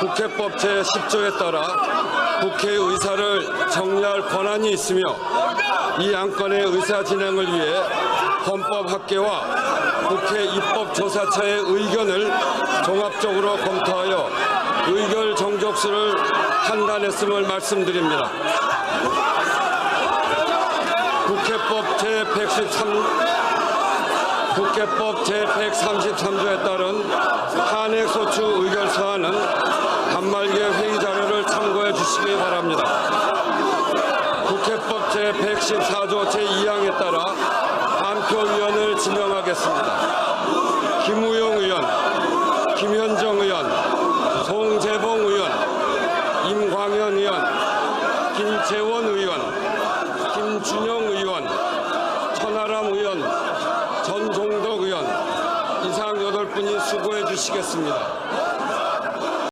국회법 제10조에 따라 국회 의사를 정리할 권한이 있으며 이 안건의 의사 진행을 위해 헌법학계와 국회 입법조사처의 의견을 종합적으로 검토하여 의결 정족수를 판단했음을 말씀드립니다. 국회법 제113 국회법 제133조에 따른 사안은 단말기의 회의 자료를 참고해 주시기 바랍니다. 국회법 제114조 제2항에 따라 반표위원을 지명하겠습니다. 김우용 의원, 김현정 의원, 송재봉 의원, 임광현 의원, 김재원 의원, 김준영 의원, 천하람 의원, 전종덕 의원 이상 여덟 분이 수고해 주시겠습니다.